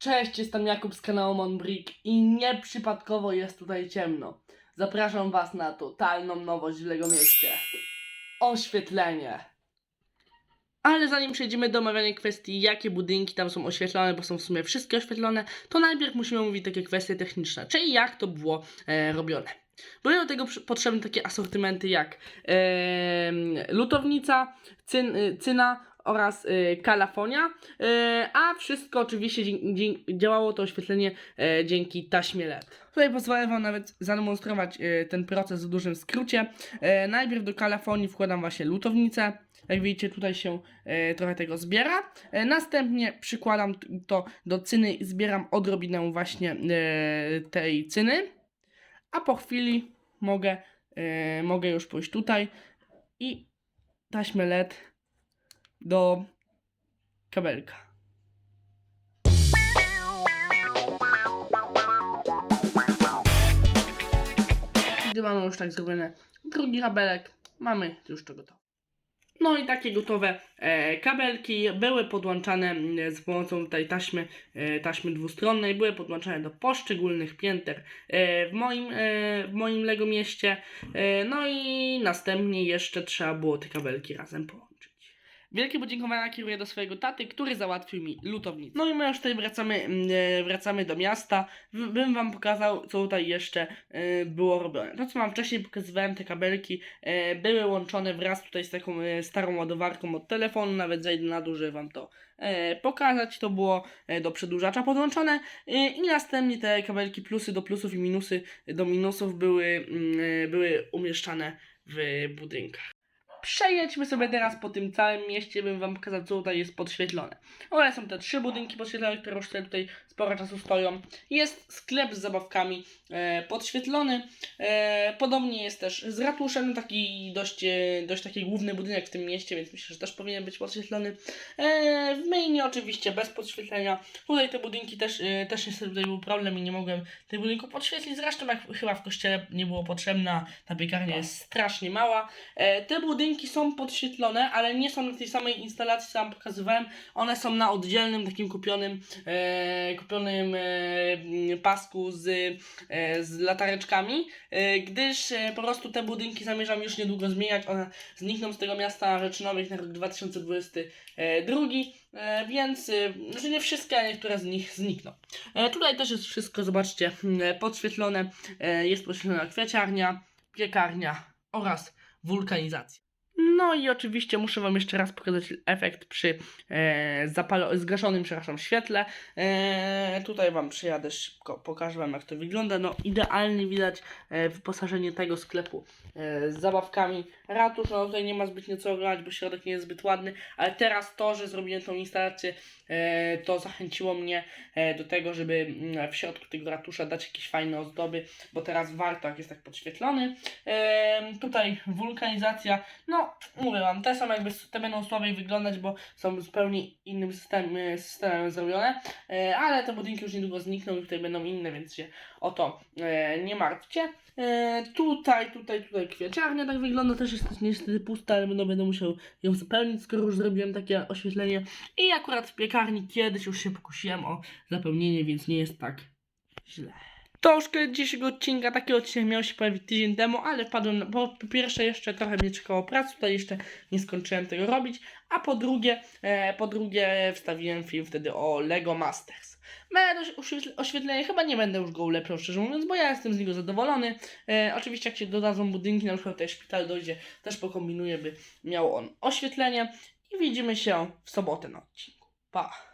Cześć, jestem Jakub z kanału Monbrick i nieprzypadkowo jest tutaj ciemno. Zapraszam Was na totalną nowość w Lego Mieście. Oświetlenie. Ale zanim przejdziemy do omawiania kwestii, jakie budynki tam są oświetlone, bo są w sumie wszystkie oświetlone, to najpierw musimy omówić takie kwestie techniczne, czyli jak to było e, robione. Były do tego potrzebne takie asortymenty jak em, lutownica, cyn, cyna oraz y, kalafonia, y, a wszystko oczywiście działało to oświetlenie e, dzięki taśmie LED. Tutaj pozwolę Wam nawet zademonstrować e, ten proces w dużym skrócie. E, najpierw do kalafonii wkładam właśnie lutownicę. Jak widzicie, tutaj się e, trochę tego zbiera. Następnie przykładam to do cyny i zbieram odrobinę właśnie tej cyny. A po chwili mogę, mogę już pójść tutaj i taśmę LED do kabelka. Gdy mamy już tak zrobione drugi kabelek, mamy już to gotowe. No i takie gotowe e, kabelki były podłączane mm, z pomocą tej taśmy, e, taśmy dwustronnej, były podłączane do poszczególnych pięter e, w, moim, e, w moim Lego mieście. E, no i następnie jeszcze trzeba było te kabelki razem połączyć. Wielkie podziękowania kieruję do swojego taty, który załatwił mi lutownicę. No i my już tutaj wracamy, mm, e, wracamy do miasta. Bym wam pokazał, co tutaj jeszcze e, było robione. To, co wam wcześniej pokazywałem, te kabelki e, były łączone wraz tutaj z taką starą ładowarką od telefonu. Nawet zejdę na dół, żeby wam to pokazać. To było do przedłużacza podłączone i następnie te kabelki plusy do plusów i minusy do minusów były, mm, były umieszczane w budynkach. Przejedźmy sobie teraz po tym całym mieście, bym wam pokazał, co tutaj jest podświetlone. One są te trzy budynki podświetlone, które już tutaj, sporo czasu stoją. Jest sklep z zabawkami e, podświetlony. E, podobnie jest też z ratuszem, taki dość, e, dość taki główny budynek w tym mieście, więc myślę, że też powinien być podświetlony. E, w mainie oczywiście bez podświetlenia. Tutaj te budynki też, e, też niestety tutaj był problem i nie mogłem tych budynków podświetlić. Zresztą jak chyba w kościele nie było potrzebna, ta piekarnia jest strasznie mała. E, te budynki są podświetlone, ale nie są na tej samej instalacji, co wam pokazywałem. One są na oddzielnym takim kupionym, e, kupionym e, m, pasku z, e, z latareczkami, e, gdyż e, po prostu te budynki zamierzam już niedługo zmieniać. One znikną z tego miasta rzeczy nowych na rok 2022, e, więc e, znaczy nie wszystkie, ale niektóre z nich znikną. E, tutaj też jest wszystko, zobaczcie, mm, podświetlone. E, jest podświetlona kwiaciarnia, piekarnia oraz wulkanizacja. No i oczywiście muszę Wam jeszcze raz pokazać efekt przy e, zapalo- zgaszonym przepraszam, świetle. E, tutaj Wam przyjadę szybko, pokażę Wam jak to wygląda. No idealnie widać e, wyposażenie tego sklepu e, z zabawkami. Ratusz, no tutaj nie ma zbytnio co oglądać, bo środek nie jest zbyt ładny, ale teraz to, że zrobiłem tą instalację, e, to zachęciło mnie e, do tego, żeby mm, w środku tego ratusza dać jakieś fajne ozdoby, bo teraz warto, jak jest tak podświetlony. E, tutaj wulkanizacja, no mówię wam, te są jakby, te będą słabiej wyglądać, bo są zupełnie innym systemem, systemem zrobione, e, ale te budynki już niedługo znikną i tutaj będą inne, więc się o to e, nie martwcie. E, tutaj, tutaj, tutaj kwiaciarnia tak wygląda, też jest niestety pusta, ale będę, będę musiał ją zapełnić, skoro już zrobiłem takie oświetlenie. I akurat w piekarni kiedyś już się pokusiłem o zapełnienie, więc nie jest tak źle. Koniec dzisiejszego odcinka. Taki odcinek miał się pojawić tydzień temu, ale wpadłem na, po, pierwsze jeszcze trochę mnie czekało pracy, tutaj jeszcze nie skończyłem tego robić, a po drugie, e, po drugie wstawiłem film wtedy o Lego Masters. Oświetle- oświetlenie, chyba nie będę już go ulepszał, szczerze mówiąc, bo ja jestem z niego zadowolony. E, oczywiście jak się dodadzą budynki, na przykład tutaj szpital dojdzie, też pokombinuję, by miał on oświetlenie i widzimy się w sobotę na odcinku. Pa!